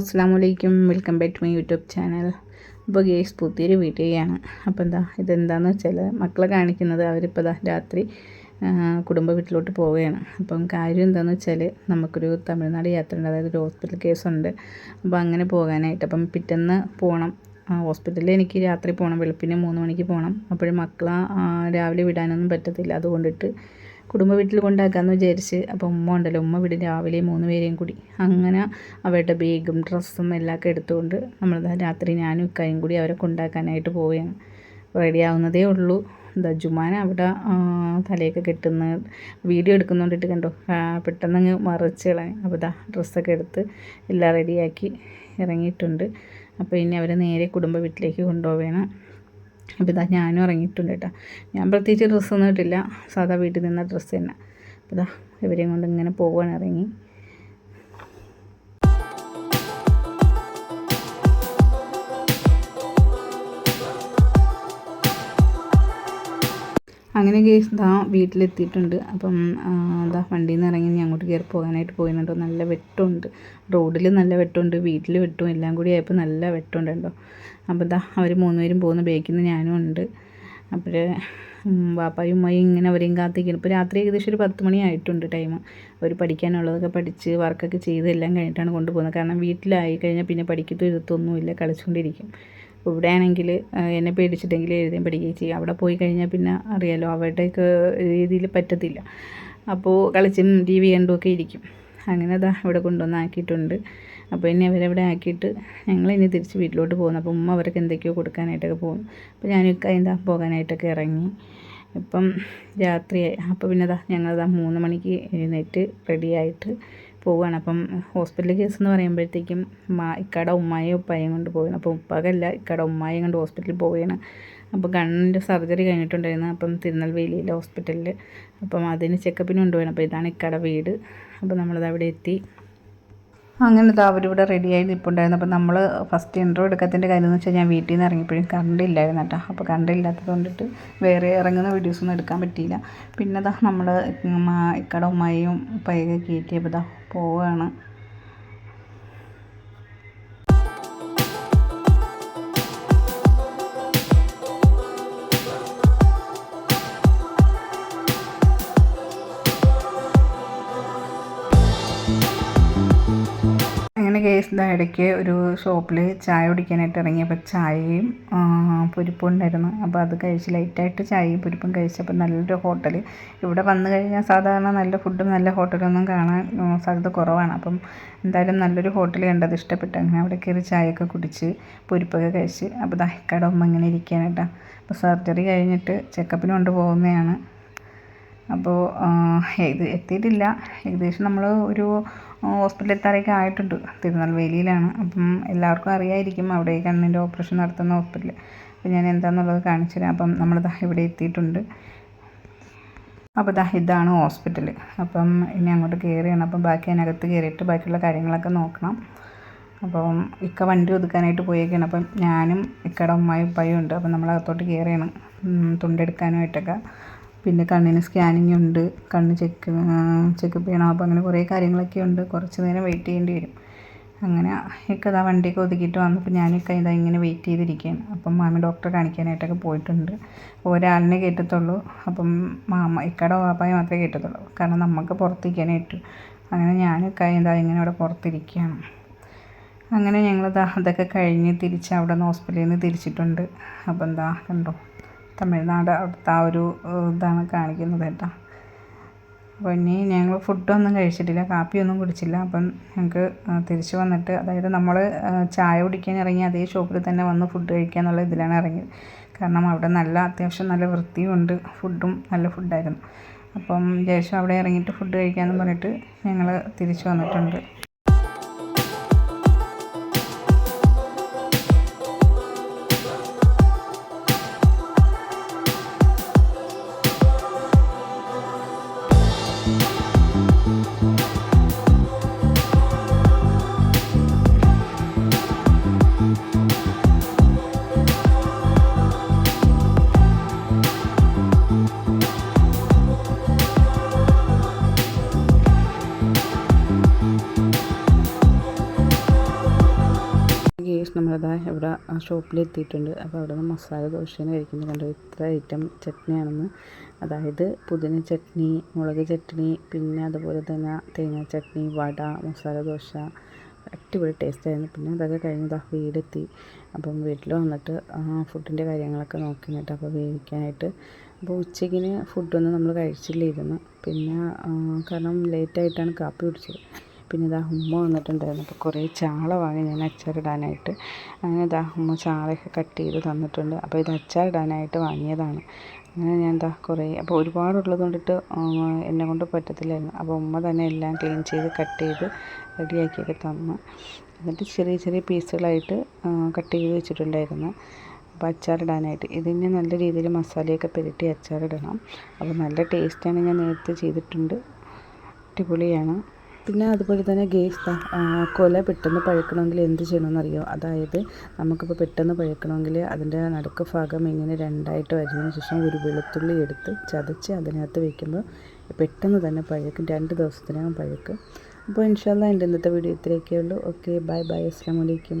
അസ്സാം വലൈക്കും welcome back to my YouTube channel. അപ്പോൾ ഗേസ് പുതിയൊരു വീഡിയോയാണ്. അപ്പോൾ എന്താ ഇതെന്താണെന്ന് വെച്ചാൽ മക്കളെ കാണിക്കുന്നത് അവരിപ്പോൾ ഇതാ രാത്രി കുടുംബ വീട്ടിലോട്ട് പോവുകയാണ്. അപ്പം കാര്യം എന്താണെന്ന് വെച്ചാൽ നമുക്കൊരു തമിഴ്നാട് യാത്ര ഉണ്ട്. അതായത് ഒരു ഹോസ്പിറ്റൽ കേസുണ്ട് അപ്പോൾ അങ്ങനെ പോകാനായിട്ട്. അപ്പം പിറ്റേന്ന് പോകണം. ഹോസ്പിറ്റലിൽ എനിക്ക് രാത്രി പോകണം. വെളുപ്പിന് മൂന്ന് മണിക്ക് പോകണം. അപ്പോഴും മക്കളെ രാവിലെ വിടാനൊന്നും പറ്റത്തില്ല. അതുകൊണ്ടിട്ട് കുടുംബ വീട്ടിൽ കൊണ്ടാക്കാമെന്ന് വിചാരിച്ച്. അപ്പോൾ ഉമ്മ ഉണ്ടല്ലോ. ഉമ്മ വീട് രാവിലെ മൂന്ന് പേരെയും കൂടി. അങ്ങനെ അവരുടെ ബേഗും ഡ്രസ്സും എല്ലാം എടുത്തുകൊണ്ട് നമ്മൾ രാത്രി ഞാനും ഇക്കായും കൂടി അവരെ കൊണ്ടാക്കാനായിട്ട് പോവുകയാണ്. റെഡി ആവുന്നതേ ഉള്ളൂ. എന്താ ജുമാൻ അവിടെ തലയൊക്കെ കെട്ടുന്ന വീഡിയോ എടുക്കുന്നുകൊണ്ടിട്ട് കണ്ടോ? പെട്ടെന്ന് അങ്ങ് മറിച്ച് കളയാൻ അപ്പോൾ ഇതാ ഡ്രസ്സൊക്കെ എടുത്ത് എല്ലാം റെഡിയാക്കി ഇറങ്ങിയിട്ടുണ്ട്. അപ്പോൾ ഇനി അവരെ നേരെ കുടുംബ വീട്ടിലേക്ക് കൊണ്ടുപോവുകയാണ് അപ്പോൾ ഇതാ ഞാനും ഇറങ്ങിയിട്ടുണ്ട് കേട്ടോ. ഞാൻ പ്രത്യേകിച്ച് ഡ്രസ്സൊന്നും ഇട്ടില്ല. സാധാ വീട്ടിൽ നിന്ന ഡ്രസ്സ് തന്നെ. അപ്പോൾ ഇതാ ഇവരെയും കൊണ്ട് ഇങ്ങനെ പോവാണ് ഇറങ്ങി. അങ്ങനെ കേസ് ദാ വീട്ടിലെത്തിയിട്ടുണ്ട്. അപ്പം ദാ വണ്ടിയിൽ നിന്ന് ഇറങ്ങി ഞാൻ അങ്ങോട്ട് കയറി പോകാനായിട്ട് പോയിട്ടുണ്ട്. നല്ല വെട്ടമുണ്ട് റോഡിൽ നല്ല വെട്ടമുണ്ട് വീട്ടിൽ വെട്ടവും എല്ലാം കൂടി ആയപ്പോൾ നല്ല വെട്ടമുണ്ട് കേട്ടോ. അപ്പോൾ ദാ അവർ മൂന്നുപേരും പോകുന്ന ബേക്കിൽ നിന്ന് ഞാനും ഉണ്ട്. അപ്പോൾ വാപ്പായും ഉമ്മയും ഇങ്ങനെ അവരെയും കാത്തിരിക്കുന്നു. ഇപ്പോൾ രാത്രി ഏകദേശം ഒരു പത്ത് മണി ആയിട്ടുണ്ട് ടൈം അവർ പഠിക്കാനുള്ളതൊക്കെ പഠിച്ച് വർക്കൊക്കെ ചെയ്ത് എല്ലാം കഴിഞ്ഞിട്ടാണ് കൊണ്ടുപോകുന്നത്. കാരണം വീട്ടിലായി കഴിഞ്ഞാൽ പിന്നെ പഠിക്കത്തും ഇരുത്തൊന്നുമില്ല കളിച്ചുകൊണ്ടിരിക്കും ഇവിടെ ആണെങ്കിൽ എന്നെ പേടിച്ചിട്ടെങ്കിലും എഴുതാൻ പഠിക്കുകയും ചെയ്യും. അവിടെ പോയി കഴിഞ്ഞാൽ പിന്നെ അറിയാലോ അവരുടെയൊക്കെ രീതിയിൽ പറ്റത്തില്ല. അപ്പോൾ കളിച്ചും ടി വി കണ്ടും ഒക്കെ ഇരിക്കും. അങ്ങനെ അതാ ഇവിടെ കൊണ്ടുവന്ന് ആക്കിയിട്ടുണ്ട്. അപ്പോൾ ഇനി അവരവിടെ ആക്കിയിട്ട് ഞങ്ങൾ ഇനി തിരിച്ച് വീട്ടിലോട്ട് പോകുന്നു അപ്പോൾ ഉമ്മ അവർക്ക് എന്തൊക്കെയോ കൊടുക്കാനായിട്ടൊക്കെ പോകുന്നു അപ്പോൾ ഞാനൊക്കെ എന്താ പോകാനായിട്ടൊക്കെ ഇറങ്ങി. ഇപ്പം രാത്രിയായി. അപ്പോൾ പിന്നെ അതാ ഞങ്ങളതാ മൂന്ന് മണിക്ക് എഴുന്നേറ്റ് റെഡിയായിട്ട് പോവുകയാണ് അപ്പം ഹോസ്പിറ്റൽ കേസ് എന്ന് പറയുമ്പോഴത്തേക്കും മാ ഇക്കട ഉമ്മായും ഉപ്പായും കൊണ്ട് പോവുകയാണ് അപ്പോൾ ഉപ്പാകല്ല ഇക്കട ഉമ്മായും കൊണ്ട് ഹോസ്പിറ്റലിൽ പോവുകയാണ് അപ്പോൾ കണ്ണിന്റെ സർജറി കഴിഞ്ഞിട്ടുണ്ടായിരുന്നു. അപ്പം തിരുനെൽവേലിയിലെ ഹോസ്പിറ്റലിൽ അപ്പം അതിന് ചെക്കപ്പിന് കൊണ്ടുപോകണം അപ്പോൾ ഇതാണ് ഇക്കട വീട്. അപ്പോൾ നമ്മളത് അവിടെ എത്തി. അങ്ങനെ ഇതാ അവരിവിടെ റെഡിയായി നിൽപ്പുണ്ടായിരുന്നു അപ്പോൾ നമ്മൾ ഫസ്റ്റ് ഇൻട്രോ എടുക്കത്തിന്റെ കാര്യം എന്ന് വെച്ചാൽ ഞാൻ വീട്ടിൽ നിന്ന് ഇറങ്ങിയപ്പോഴും കറണ്ട് ഇല്ലായിരുന്നു കേട്ടോ അപ്പോൾ കറണ്ട് ഇല്ലാത്തത് കൊണ്ടിട്ട് വേറെ ഇറങ്ങുന്ന വീഡിയോസൊന്നും എടുക്കാൻ പറ്റിയില്ല. പിന്നെ ഇതാ നമ്മൾ ഇക്കട ഉമ്മയും പയ്യൊക്കെ കയറ്റിയപ്പോൾ ഇതാ പോവുകയാണ് ഇതാ ഇടയ്ക്ക് ഒരു ഷോപ്പിൽ ചായ കുടിക്കാനായിട്ട് ഇറങ്ങിയപ്പോൾ ചായയും പുരിപ്പും ഉണ്ടായിരുന്നു. അപ്പോൾ അത് കഴിച്ച് ലൈറ്റായിട്ട് ചായയും പൊരിപ്പും കഴിച്ചപ്പോൾ നല്ലൊരു ഹോട്ടൽ ഇവിടെ വന്നു കഴിഞ്ഞാൽ സാധാരണ നല്ല ഫുഡും നല്ല ഹോട്ടലൊന്നും കാണാൻ സാധ്യത കുറവാണ്. അപ്പം എന്തായാലും നല്ലൊരു ഹോട്ടൽ കണ്ടത് ഇഷ്ടപ്പെട്ടു. അങ്ങനെ അവിടെ കയറി ചായയൊക്കെ കുടിച്ച് പൊരിപ്പൊക്കെ കഴിച്ച്. അപ്പോൾ ദാ ഇക്കടെ ഉമ്മ ഇങ്ങനെ ഇരിക്കാനായിട്ടാണ് അപ്പോൾ സർജറി കഴിഞ്ഞിട്ട് ചെക്കപ്പിന് കൊണ്ട് പോകുന്നതാണ്. അപ്പോൾ ഇത് എത്തിയിട്ടില്ല. ഏകദേശം നമ്മൾ ഒരു ഹോസ്പിറ്റലിൽ എത്താറൊക്കെ ആയിട്ടുണ്ട്. തിരുനെൽവേലിയിലാണ് അപ്പം എല്ലാവർക്കും അറിയായിരിക്കും അവിടെ കണ്ണിന്റെ ഓപ്പറേഷൻ നടത്തുന്ന ഹോസ്പിറ്റൽ അപ്പം ഞാൻ എന്താണെന്നുള്ളത് കാണിച്ചു തരാം. അപ്പം നമ്മളിതാ ഇവിടെ എത്തിയിട്ടുണ്ട്. അപ്പോൾ ദാ ഇതാണ് ഹോസ്പിറ്റൽ അപ്പം ഇനി അങ്ങോട്ട് കയറിയാണ്. അപ്പം ബാക്കി അതിനകത്ത് കയറിയിട്ട് ബാക്കിയുള്ള കാര്യങ്ങളൊക്കെ നോക്കണം. അപ്പം ഇക്ക വണ്ടി ഒതുക്കാനായിട്ട് പോയേക്കാണ്. അപ്പം ഞാനും ഇക്കയുടെ ഉമ്മായും ഉപ്പായും ഉണ്ട്. അപ്പം നമ്മൾ അകത്തോട്ട് കയറിയാണ് തുണ്ടെടുക്കാനുമായിട്ടൊക്കെ. പിന്നെ കണ്ണിന് സ്കാനിങ് ഉണ്ട് കണ്ണ് ചെക്ക് ചെക്കപ്പ് ചെയ്യണം. അപ്പോൾ അങ്ങനെ കുറേ കാര്യങ്ങളൊക്കെ ഉണ്ട്. കുറച്ച് നേരം വെയിറ്റ് ചെയ്യേണ്ടി വരും. അങ്ങനെ ഇക്ക ഇതാ വണ്ടിയൊക്കെ ഒതുക്കിയിട്ട് വന്നപ്പോൾ ഞാനൊക്കെ ഇതാ ഇങ്ങനെ വെയിറ്റ് ചെയ്തിരിക്കുകയാണ്. അപ്പം മാമി ഡോക്ടറെ കാണിക്കാനായിട്ടൊക്കെ പോയിട്ടുണ്ട്. ഒരാളിനെ കേട്ടത്തുള്ളൂ അപ്പം മാമ ഇക്കയുടെ പാപ്പായി മാത്രമേ കേട്ടത്തുള്ളൂ കാരണം നമുക്ക് പുറത്തിരിക്കാനായിട്ട്. അങ്ങനെ ഞാനൊക്കെ ഇതാ ഇങ്ങനെ ഇവിടെ പുറത്തിരിക്കുകയാണ്. അങ്ങനെ ഞങ്ങൾ അതൊക്കെ കഴിഞ്ഞ് തിരിച്ച് അവിടെ നിന്ന് ഹോസ്പിറ്റലിൽ നിന്ന് തിരിച്ചിട്ടുണ്ട്. അപ്പം എന്താ കണ്ടോ? തമിഴ്നാട് അവിടുത്തെ ആ ഒരു ഇതാണ് കാണിക്കുന്നത് കേട്ടോ. അപ്പോൾ ഇനി ഞങ്ങൾ ഫുഡൊന്നും കഴിച്ചിട്ടില്ല കാപ്പിയൊന്നും കുടിച്ചില്ല. അപ്പം ഞങ്ങൾക്ക് തിരിച്ചു വന്നിട്ട് അതായത് നമ്മൾ ചായ കുടിക്കാൻ ഇറങ്ങി അതേ ഷോപ്പിൽ തന്നെ വന്ന് ഫുഡ് കഴിക്കുക എന്നുള്ള ഇതിലാണ് ഇറങ്ങിയത്. കാരണം അവിടെ നല്ല അത്യാവശ്യം നല്ല വൃത്തിയുണ്ട് ഫുഡും നല്ല ഫുഡായിരുന്നു. അപ്പം ശേഷം അവിടെ ഇറങ്ങിയിട്ട് ഫുഡ് കഴിക്കാമെന്ന് പറഞ്ഞിട്ട് ഞങ്ങൾ തിരിച്ചു വന്നിട്ടുണ്ട്. നമ്മളതാ ഇവിടെ ഷോപ്പിൽ എത്തിയിട്ടുണ്ട് അപ്പോൾ അവിടെ നിന്ന് മസാല ദോശയാണ് കഴിക്കുന്നത് കണ്ടോ? ഇത്ര ഐറ്റം ചട്നിയാണെന്ന്. അതായത് പുതിന ചട്നി മുളക് ചട്നി പിന്നെ അതുപോലെ തന്നെ തേങ്ങ ചട്നി വട മസാല ദോശ. അടിപൊളി ടേസ്റ്റായിരുന്നു പിന്നെ അതൊക്കെ കഴിഞ്ഞതാ വീടെത്തി. അപ്പം വീട്ടിൽ വന്നിട്ട് ആ ഫുഡിന്റെ കാര്യങ്ങളൊക്കെ നോക്കി കേട്ടോ അപ്പോൾ വേവിക്കാനായിട്ട്. അപ്പോൾ ഉച്ചയ്ക്കിന് ഫുഡൊന്നും നമ്മൾ കഴിച്ചില്ലായിരുന്നു. പിന്നെ കാരണം ലേറ്റായിട്ടാണ് കാപ്പി കുടിച്ചത്. പിന്നെ ഇതാ ഉമ്മ വന്നിട്ടുണ്ടായിരുന്നു. അപ്പോൾ കുറേ ചാള വാങ്ങി ഞാൻ അച്ചാറിടാനായിട്ട് അങ്ങനെ ഇതാ ഉമ്മ ചാളയൊക്കെ കട്ട് ചെയ്ത് തന്നിട്ടുണ്ട്. അപ്പോൾ ഇത് അച്ചാറിടാനായിട്ട് വാങ്ങിയതാണ്. അങ്ങനെ ഞാൻ എന്താ കുറേ അപ്പോൾ ഒരുപാടുള്ളത് കൊണ്ടിട്ട് എന്നെ കൊണ്ട് പറ്റത്തില്ലായിരുന്നു. അപ്പോൾ ഉമ്മ തന്നെ എല്ലാം ക്ലീൻ ചെയ്ത് കട്ട് ചെയ്ത് റെഡിയാക്കിയൊക്കെ തന്നു. എന്നിട്ട് ചെറിയ ചെറിയ പീസുകളായിട്ട് കട്ട് ചെയ്ത് വെച്ചിട്ടുണ്ടായിരുന്നു. അപ്പോൾ അച്ചാറിടാനായിട്ട് ഇതിന് നല്ല രീതിയിൽ മസാലയൊക്കെ പുരട്ടി അച്ചാറിടണം അപ്പോൾ നല്ല ടേസ്റ്റാണ് ഞാൻ നേരത്തെ ചെയ്തിട്ടുണ്ട്. അടിപൊളിയാണ്. പിന്നെ അതുപോലെ തന്നെ ഗേസ് കൊല പെട്ടെന്ന് പഴുക്കണമെങ്കിൽ എന്ത് ചെയ്യണമെന്നറിയോ? അതായത് നമുക്കിപ്പോൾ പെട്ടെന്ന് പഴുക്കണമെങ്കിൽ അതിന്റെ നടുക്ക് ഭാഗം ഇങ്ങനെ രണ്ടായിട്ട് വരുന്നതിന് ശേഷം ഒരു വെളുത്തുള്ളി എടുത്ത് ചതച്ച് അതിനകത്ത് വയ്ക്കുമ്പോൾ പെട്ടെന്ന് തന്നെ പഴുക്കും. രണ്ട് ദിവസത്തിനകം പഴുക്കും. അപ്പോൾ ഇൻഷാല്ല എന്റെ ഇന്നത്തെ വീഡിയോ ഇത്രയൊക്കെ ഉള്ളൂ. Okay bye bye. അസ്സാം വലൈക്കും